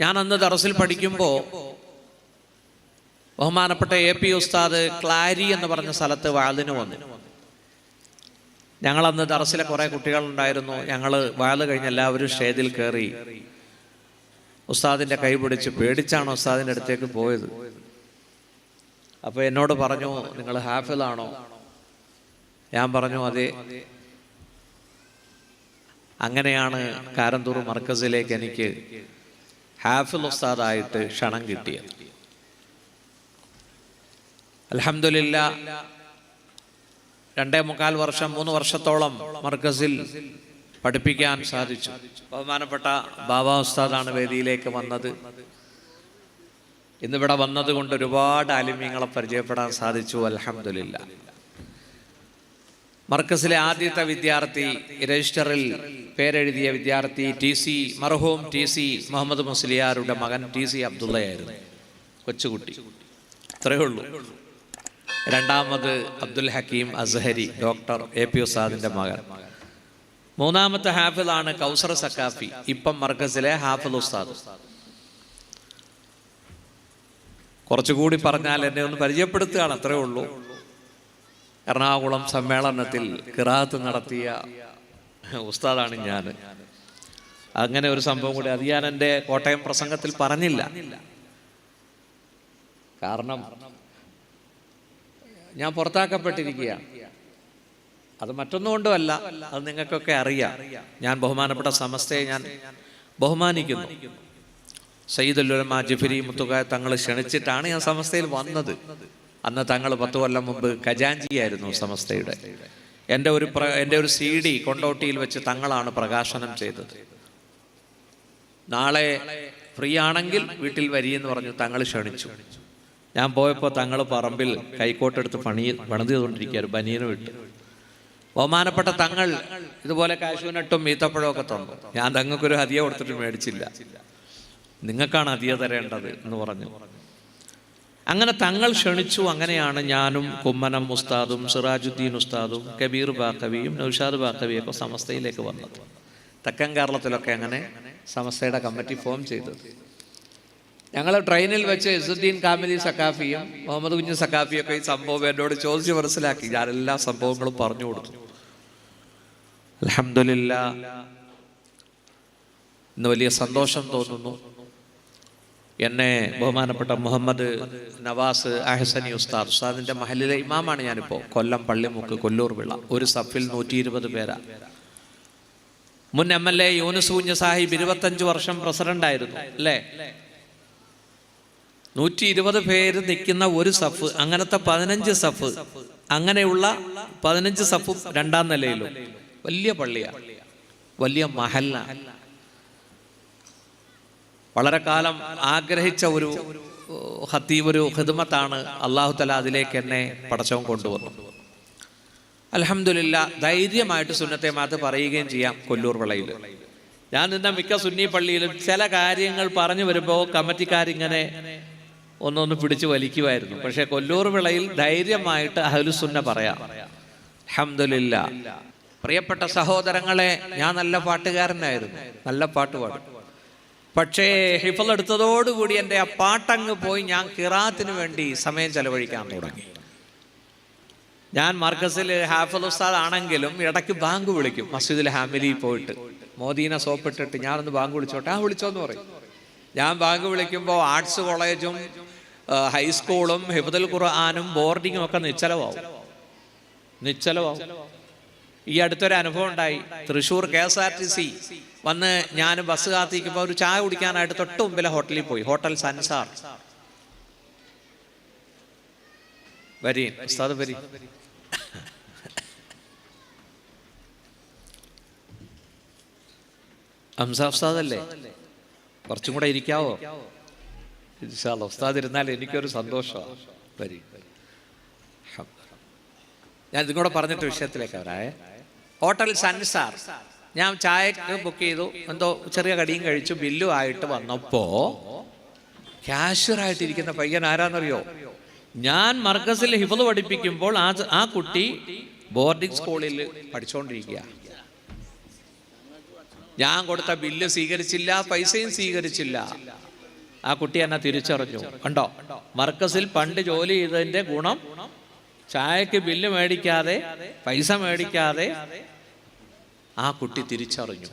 ഞാൻ അന്ന് ദറസിൽ പഠിക്കുമ്പോൾ ബഹുമാനപ്പെട്ട എ പി ഉസ്താദ് ക്ലാരി എന്ന് പറഞ്ഞ സ്ഥലത്ത് വാതിന് വന്നു. ഞങ്ങളന്ന് ദറസിലെ കുറേ കുട്ടികളുണ്ടായിരുന്നു. ഞങ്ങൾ വാൽ കഴിഞ്ഞ് എല്ലാവരും ഷേദിൽ കയറി ഉസ്താദിന്റെ കൈ പിടിച്ച് പേടിച്ചാണ് ഉസ്താദിന്റെ അടുത്തേക്ക് പോയത്. അപ്പോൾ എന്നോട് പറഞ്ഞു നിങ്ങൾ ഹാഫിലാണോ ഞാൻ പറഞ്ഞു അതെ. അങ്ങനെയാണ് കാരന്തൂർ മർക്കസിലേക്ക് എനിക്ക് ഹാഫിൽ ഉസ്താദായിട്ട് ക്ഷണം കിട്ടിയത്. അലഹമില്ല രണ്ടേ മുക്കാൽ വർഷം മൂന്ന് വർഷത്തോളം മർക്കസിൽ പഠിപ്പിക്കാൻ സാധിച്ചു. ബഹുമാനപ്പെട്ട ബാബ ഉസ്താദാണ് വേദിയിലേക്ക് വന്നത്. ഇന്നിവിടെ വന്നതുകൊണ്ട് ഒരുപാട് ആലിമ്യങ്ങളെ പരിചയപ്പെടാൻ സാധിച്ചു. അലഹമില്ല മർക്കസിലെ ആദ്യത്തെ വിദ്യാർത്ഥി രജിസ്റ്ററിൽ പേരെഴുതിയ വിദ്യാർത്ഥി ടി സി മർഹൂം ടി സി മുഹമ്മദ് മുസ്ലിയാരുടെ മകൻ ടി സി അബ്ദുള്ളയായിരുന്നു. കൊച്ചുകുട്ടി. ഇത്രയേ ഉള്ളൂ. രണ്ടാമത് Abdul Hakeem Azhari doctor A P ഉസാദിന്റെ മകൻ. മൂന്നാമത്തെ ഹാഫിളാണ് കൗസർ സക്കാഫി ഇപ്പം മർക്കസിലെ ഹാഫിൽ ഉസ്താദ്. കുറച്ചുകൂടി പറഞ്ഞാൽ എന്നെ ഒന്ന് പരിചയപ്പെടുത്തുകയാണ് അത്രേ ഉള്ളൂ. എറണാകുളം സമ്മേളനത്തിൽ കിറാത്ത് നടത്തിയ ഉസ്താദാണ് ഞാൻ. അങ്ങനെ ഒരു സംഭവം കൂടി അത് ഞാൻ എന്റെ കോട്ടയം പ്രസംഗത്തിൽ പറഞ്ഞില്ല. കാരണം ഞാൻ പുറത്താക്കപ്പെട്ടിരിക്കുകയാണ് അത് മറ്റൊന്നും കൊണ്ടുമല്ല അത് നിങ്ങൾക്കൊക്കെ അറിയാം. ഞാൻ ബഹുമാനപ്പെട്ട സമസ്തയെ ഞാൻ ബഹുമാനിക്കുന്നു. സയ്യിദുല്ലുലമ ജിഫിരി മുത്തുക തങ്ങൾ ക്ഷണിച്ചിട്ടാണ് ഞാൻ സമസ്തയിൽ വന്നത്. അന്ന് തങ്ങൾ പത്ത് കൊല്ലം മുമ്പ് ഖജാഞ്ചിയായിരുന്നു സമസ്തയുടെ. എന്റെ ഒരു പ്ര എന്റെ ഒരു സി ഡി കൊണ്ടോട്ടിയിൽ വെച്ച് തങ്ങളാണ് പ്രകാശനം ചെയ്തത്. നാളെ ഫ്രീ ആണെങ്കിൽ വീട്ടിൽ വരിയെന്ന് പറഞ്ഞു തങ്ങൾ ക്ഷണിച്ചു. ഞാൻ പോയപ്പോൾ തങ്ങൾ പറമ്പിൽ കൈക്കോട്ടെടുത്ത് പണി പണിതുകൊണ്ടിരിക്കുകയായിരുന്നു ഒരു ബനിയന് വിട്ടു. ബഹുമാനപ്പെട്ട തങ്ങൾ ഇതുപോലെ കാശുവിനട്ടും ഈത്തപ്പഴവും ഒക്കെ തന്നു. ഞാൻ തങ്ങൾക്കൊരു ഹതിയ കൊടുത്തിട്ട് മേടിച്ചില്ല. നിങ്ങൾക്കാണ് ഹതിയ തരേണ്ടത് എന്ന് പറഞ്ഞു. അങ്ങനെ തങ്ങൾ ക്ഷണിച്ചു. അങ്ങനെയാണ് ഞാനും കുമ്മനം ഉസ്താദും സിറാജുദ്ദീൻ ഉസ്താദും കബീർ ബാക്കവിയും നൌഷാദ് ബാക്കവിയും ഒക്കെ സമസ്തയിലേക്ക് വന്നത്. തെക്കൻ കേരളത്തിലൊക്കെ അങ്ങനെ സമസ്തയുടെ കമ്മിറ്റി ഫോം ചെയ്തത്. ഞങ്ങൾ ട്രെയിനിൽ വെച്ച് ഇസുദ്ദീൻ കാമിലി സക്കാഫിയും മുഹമ്മദ് കുഞ്ഞു സക്കാഫിയും ഒക്കെ ഈ സംഭവം എന്നോട് ചോദിച്ച് മനസ്സിലാക്കി. ഞാൻ എല്ലാ സംഭവങ്ങളും പറഞ്ഞു കൊടുത്തു. അലഹമില്ല ഇന്ന് വലിയ സന്തോഷം തോന്നുന്നു. എന്നെ ബഹുമാനപ്പെട്ട മുഹമ്മദ് നവാസ് അഹസനി ഉസ്താദ്. ഉസ്താദിന്റെ മഹലിലെ ഇമാമാണ് ഞാനിപ്പോൾ കൊല്ലം പള്ളിമുക്ക് കൊല്ലൂർ വിള. ഒരു സഫിൽ നൂറ്റി ഇരുപത് പേരാ. മുൻ എം എൽ എ യൂനുസ് കുഞ്ഞ് സാഹിബ് ഇരുപത്തഞ്ച് വർഷം പ്രസിഡന്റ് ആയിരുന്നു. അല്ലേ? നൂറ്റി ഇരുപത് പേര് നിൽക്കുന്ന ഒരു സഫ് അങ്ങനത്തെ പതിനഞ്ച് സഫ് അങ്ങനെയുള്ള പതിനഞ്ച് സഫും രണ്ടാം നിലയിലും. വലിയ പള്ളിയാണ് വലിയ മഹല്ല. വളരെ കാലം ആഗ്രഹിച്ച ഒരു ഹത്തീബ് ഒരു ഹിദ്മത്താണ് അള്ളാഹു തല അതിലേക്ക് എന്നെ പടച്ചവൻ കൊണ്ടുവന്നു. അലഹമില്ല ധൈര്യമായിട്ട് സുന്നത്തെ മാത്ത് പറയുകയും ചെയ്യാം കൊല്ലൂർ വിളയിൽ ഞാൻ നിന്ന മിക്ക സുന്നി പള്ളിയിലും ചില കാര്യങ്ങൾ പറഞ്ഞു വരുമ്പോൾ കമ്മിറ്റിക്കാരിങ്ങനെ ഒന്നൊന്ന് പിടിച്ചു വലിക്കുമായിരുന്നു പക്ഷെ കൊല്ലൂർ വിളയിൽ ധൈര്യമായിട്ട് അഹലുസുന്ന പറയാം അഹമ്മദില്ല പ്രിയപ്പെട്ട സഹോദരങ്ങളെ ഞാൻ നല്ല പാട്ടുകാരനായിരുന്നു നല്ല പാട്ട് പാടും. പക്ഷേ ഹിഫൽ എടുത്തതോടുകൂടി എന്റെ ആ പാട്ടങ്ങ് പോയി ഞാൻ കിറാത്തിന് വേണ്ടി സമയം ചെലവഴിക്കാൻ തുടങ്ങി. ഞാൻ മർക്കസിൽ ഹാഫൽ ഉസ്താദ് ആണെങ്കിലും ഇടയ്ക്ക് ബാങ്ക് വിളിക്കും. മസ്ജിദിൽ ഹാമിലി പോയിട്ട്. മോദീനെ സോപ്പിട്ടിട്ട് ഞാനൊന്ന് ബാങ്ക് വിളിച്ചോട്ടെ? ആ വിളിച്ചോന്ന് പറയും. ഞാൻ ബാങ്ക് വിളിക്കുമ്പോൾ ആർട്സ് കോളേജും ഹൈസ്കൂളും ഹിഫുദൽ ഖുർആാനും ബോർഡിങ്ങും ഒക്കെ നിശ്ചലമാവും. നിശ്ചലമാവും. ഈ അടുത്തൊരു അനുഭവം ഉണ്ടായി. Thrissur K S R T C വന്ന് ഞാൻ ബസ് കാത്തിരിക്കുമ്പോൾ ഒരു ചായ കുടിക്കാനായിട്ട് തൊട്ട് മുമ്പിലെ ഹോട്ടലിൽ പോയി. ഹോട്ടൽ സൻസാർ. വരി ഉസ്താദ് വരി. ഹംസ കുറച്ചും കൂടെ ഇരിക്കാവോ? ഉസ്താദ് ഇരുന്നാൽ എനിക്കൊരു സന്തോഷമാണ് വരി ഞാൻ ഇതും കൂടെ പറഞ്ഞിട്ട് വിഷയത്തിലേക്ക് വരാേ ഹോട്ടൽ സൻസാർ ഞാൻ ചായക്ക് ബുക്ക് ചെയ്തു. എന്തോ ചെറിയ കടിയും കഴിച്ചു. ബില്ലും ആയിട്ട് വന്നപ്പോ ക്യാഷ്യറായിട്ടിരിക്കുന്ന പയ്യൻ ആരാന്നറിയോ? ഞാൻ മർക്കസിൽ ഹിഫത് പഠിപ്പിക്കുമ്പോൾ ആ ആ കുട്ടി ബോർഡിംഗ് സ്കൂളിൽ പഠിച്ചുകൊണ്ടിരിക്കുക ഞാൻ കൊടുത്ത ബില്ല് സ്വീകരിച്ചില്ല പൈസയും സ്വീകരിച്ചില്ല. ആ കുട്ടി എന്നെ തിരിച്ചറിഞ്ഞു. കണ്ടോ? മർക്കസിൽ പണ്ട് ജോലി ചെയ്തതിന്റെ ഗുണം ചായക്ക് ബില്ല് മേടിക്കാതെ പൈസ മേടിക്കാതെ ആ കുട്ടി തിരിച്ചറിഞ്ഞു.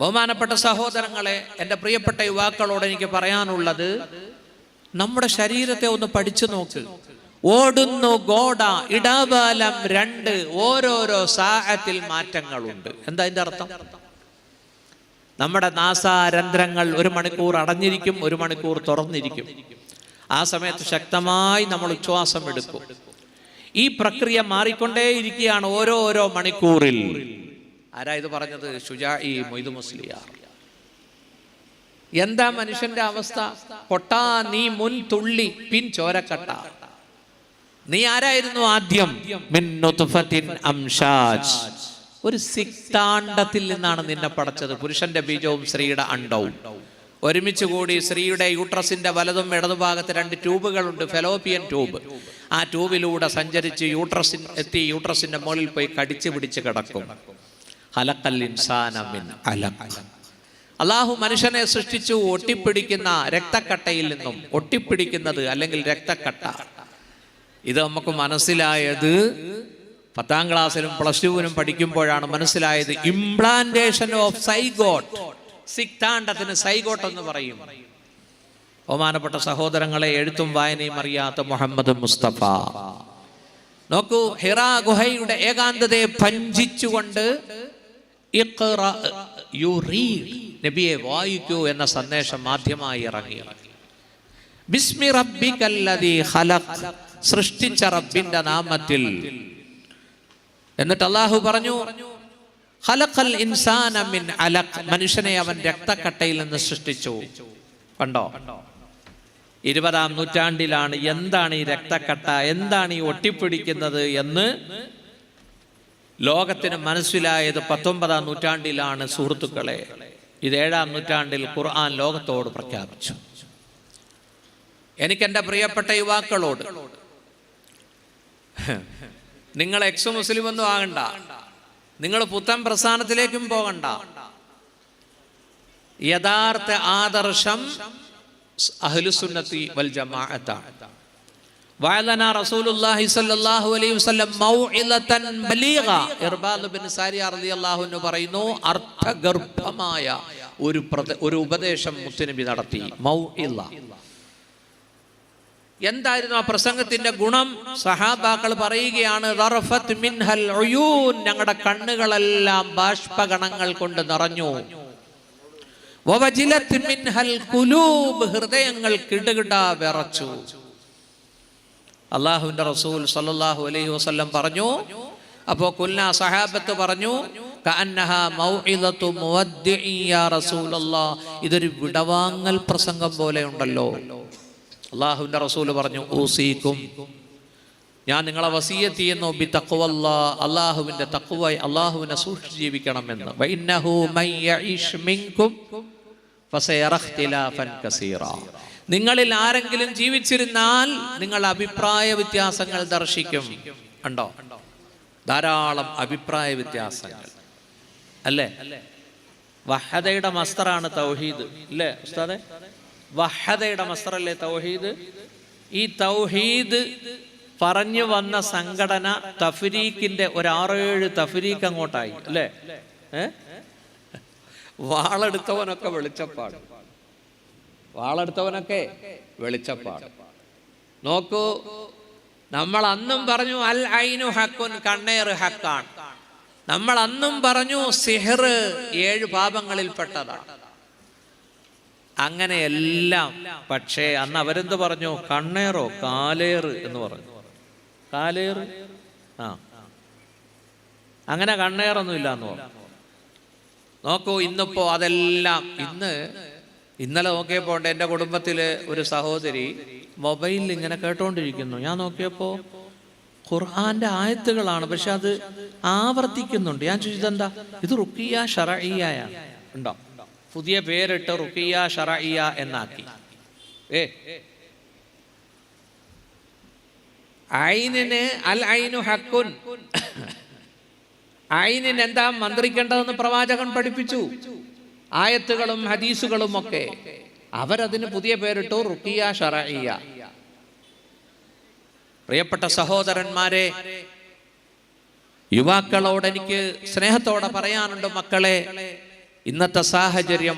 ബഹുമാനപ്പെട്ട സഹോദരങ്ങളെ എന്റെ പ്രിയപ്പെട്ട യുവാക്കളോട് എനിക്ക് പറയാനുള്ളത് നമ്മുടെ ശരീരത്തെ ഒന്ന് പഠിച്ചു നോക്ക്. ഓടുന്നു ഗോഡ ഇടബലം രണ്ട് ഓരോരോ സാഹത്തിൽ മാറ്റങ്ങളുണ്ട്. എന്താ അതിന്റെ അർത്ഥം? നമ്മുടെ നാസാരന്ധ്രങ്ങൾ ഒരു മണിക്കൂർ അടഞ്ഞിരിക്കും ഒരു മണിക്കൂർ തുറന്നിരിക്കും. ആ സമയത്ത് ശക്തമായി നമ്മൾ ഉച്ഛ്വാസം എടുക്കും. ഈ പ്രക്രിയ മാറിക്കൊണ്ടേയിരിക്കുകയാണ് ഓരോ ഓരോ മണിക്കൂറിൽ. ആരാ ഇത് പറഞ്ഞത്? ഷുജാ ഈ മൊയ്തു മുസ്ലിയാർ എന്താ മനുഷ്യന്റെ അവസ്ഥ? പൊട്ടാ നീ മുൻ തുള്ളി പിൻ ചോരക്കട്ട. നീ ആരായിരുന്നു ആദ്യം? ഒരു സിക്താണ്ടത്തിൽ നിന്നാണ് നിന്നെ പടച്ചത്. പുരുഷന്റെ ബീജവും സ്ത്രീയുടെ അണ്ടവും. ഒരുമിച്ച് കൂടി സ്ത്രീയുടെ യൂട്രസിന്റെ വലതും ഇടതുഭാഗത്ത് രണ്ട് ട്യൂബുകളുണ്ട് ഫെലോപ്പിയൻ ട്യൂബ്. ആ ട്യൂബിലൂടെ സഞ്ചരിച്ച് യൂട്രസിൻ എത്തി യൂട്രസിന്റെ മുകളിൽ പോയി കടിച്ചു പിടിച്ച് കിടക്കും. ഹലക്കൽ അള്ളാഹു മനുഷ്യനെ സൃഷ്ടിച്ചു ഒട്ടിപ്പിടിക്കുന്ന രക്തക്കട്ടയിൽ നിന്നും ഒട്ടിപ്പിടിക്കുന്നത് അല്ലെങ്കിൽ രക്തക്കട്ട. ഇത് നമുക്ക് മനസ്സിലായത് പത്താം ക്ലാസ്സിലും പ്ലസ് ടുവിനും പഠിക്കുമ്പോഴാണ് മനസ്സിലായത്. ഇംപ്ലാന്റേഷൻ ഓഫ് സൈഗോട്ട് സിക്താണ്ടത്തിന് സൈഗോട്ട് എന്ന് പറയും. ബഹുമാനപ്പെട്ട സഹോദരങ്ങളെ എഴുത്തും വായനയും അറിയാത്ത മുഹമ്മദ് മുസ്തഫ. നോക്കൂ ഹിറാ ഗുഹയുടെ ഏകാന്തതയെ you നബിയെ വായിക്കൂ എന്ന സന്ദേശം ആദ്യമായി ഇറങ്ങി. ബിസ്മി റബ്ബിക്കല്ലദീ ഹലഖ് സൃഷ്ടിച്ച റബ്ബിന്റെ നാമത്തിൽ. എന്നിട്ട് അള്ളാഹു പറഞ്ഞു ഖലഖൽ ഇൻസാന മിൻ അലഖ്. മനുഷ്യനെ അവൻ രക്തക്കട്ടയിൽ നിന്ന് സൃഷ്ടിച്ചു. കണ്ടോ? ഇരുപതാം നൂറ്റാണ്ടിലാണ് എന്താണ് ഈ രക്തക്കട്ട? എന്താണ് ഈ ഒട്ടിപ്പിടിക്കുന്നത് എന്ന് ലോകത്തിന് മനസ്സിലായത് പത്തൊമ്പതാം നൂറ്റാണ്ടിലാണ് സുഹൃത്തുക്കളെ. ഇത് ഏഴാം നൂറ്റാണ്ടിൽ ഖുർആൻ ലോകത്തോട് പ്രഖ്യാപിച്ചു. എനിക്ക് എന്റെ പ്രിയപ്പെട്ട യുവാക്കളോട് നിങ്ങൾ എക്സ് മുസ്ലിം ഒന്നും ആകണ്ട. നിങ്ങൾ പുത്തൻ പ്രസ്ഥാനത്തിലേക്കും പോകണ്ട. യഥാർത്ഥ ആദർശം അഹ്ലുസുന്നത്തി വൽ ജമാഅത്താണ് വഅലന റസൂലുള്ളാഹി സ്വല്ലല്ലാഹു അലൈഹി വസല്ലം മൗഇലതൻ ബലീഗ. ഇർബാദ് ബിൻ സാരിയ റളിയല്ലാഹു അൻഹു പറയുന്നു അർത്ഥഗർഭമായ ഒരു ഒരു ഉപദേശം മുത്തുനബി നടത്തി. മൗഇല. എന്തായിരുന്നു ആ പ്രസംഗത്തിന്റെ ഗുണം? സഹാബാക്കൾ പറയുകയാണ് "ദറഫത്ത് മിൻഹൽ ഉയൂൻ." ഞങ്ങളുടെ കണ്ണുകളെല്ലാം ബാഷ്പഗണങ്ങൾ കൊണ്ട് നിറഞ്ഞു. മിൻഹൽ കുലൂബ്. ഹൃദയങ്ങൾ വിറച്ചു. അള്ളാഹുവിന്റെ റസൂൽ സല്ലല്ലാഹു അലൈഹി വസല്ലം പറഞ്ഞു അപ്പോ കുല്ല സഹാബത്ത് പറഞ്ഞു ഇതൊരു വിടവാങ്ങൽ പ്രസംഗം പോലെ ഉണ്ടല്ലോ. അള്ളാഹുവിന്റെ റസൂൽ പറഞ്ഞു ഊസീക്കും. ഞാൻ നിങ്ങളെ വസീയത്ത് ചെയ്യുന്നു ബി തക്കുവല്ല അള്ളാഹുവിന്റെ തക്കുവായി അള്ളാഹുവിനെ സൂക്ഷിച്ച് ജീവിക്കണമെന്ന് നിങ്ങളിൽ ആരെങ്കിലും ജീവിച്ചിരുന്നാൽ നിങ്ങൾ അഭിപ്രായ വ്യത്യാസങ്ങൾ ദർശിക്കും. ഉണ്ടോ ധാരാളം അഭിപ്രായ വ്യത്യാസങ്ങൾ. അല്ലേ? വഹദയുടെ മസ്തറാണ് തൗഹീദ്. അല്ലേ ഉസ്താദെ? വഹദയുടെ മസറല്ലേ തൗഹീദ്? ഈ തൗഹീദ് പറഞ്ഞു വന്ന സംഘടന തഫരീഖിന്റെ ഒരു ആറേഴ് തഫരീഖ് അങ്ങോട്ടായി അല്ലേ? വാളെടുത്തവനൊക്കെ വെളിച്ചപ്പാട്. വാളെടുത്തവനൊക്കെ വെളിച്ചപ്പാട്. നോക്കൂ നമ്മൾ അന്നും പറഞ്ഞു അൽ ഐനു ഹക്കുൻ കണ്ണേർ ഹക്കാണ്. നമ്മൾ അന്നും പറഞ്ഞു സിഹർ ഏഴ് പാപങ്ങളിൽപ്പെട്ടതാണ്. അങ്ങനെയെല്ലാം പക്ഷേ അന്ന് അവരെന്ത് പറഞ്ഞു? കണ്ണേറോ കാലേറ് എന്ന് പറഞ്ഞു. കാലേറ്? ആ. അങ്ങനെ കണ്ണേറൊന്നും ഇല്ല എന്ന് പറഞ്ഞു. നോക്കൂ ഇന്നിപ്പോ അതെല്ലാം ഇന്ന് ഇന്നലെ നോക്കിയപ്പോൾ എന്റെ കുടുംബത്തിലെ ഒരു സഹോദരി മൊബൈലിൽ ഇങ്ങനെ കേട്ടോണ്ടിരിക്കുന്നു. ഞാൻ നോക്കിയപ്പോ ഖുർആന്റെ ആയത്തുകളാണ് പക്ഷെ അത് ആവർത്തിക്കുന്നുണ്ട്. ഞാൻ ചോദിച്ചത് എന്താ? ഇത് റുക്കിയ ഷറഇയ ഉണ്ടോ? പുതിയ പേരിട്ട് റുക്കിയ ഷറഇയ എന്നാക്കി. ഏ? ഐനിന് അൽ ഐനു ഹക്കുൻ. ഐനിന് എന്താ മന്ത്രിക്കേണ്ടതെന്ന് പ്രവാചകൻ പഠിപ്പിച്ചു. ആയത്തുകളും ഹദീസുകളും ഒക്കെ. അവരതിന് പുതിയ പേരിട്ടു റുക്കിയ ഷറഇയ. പ്രിയപ്പെട്ട സഹോദരന്മാരെ യുവാക്കളോട് എനിക്ക് സ്നേഹത്തോടെ പറയാനുണ്ട് മക്കളെ. ഇന്നത്തെ സാഹചര്യം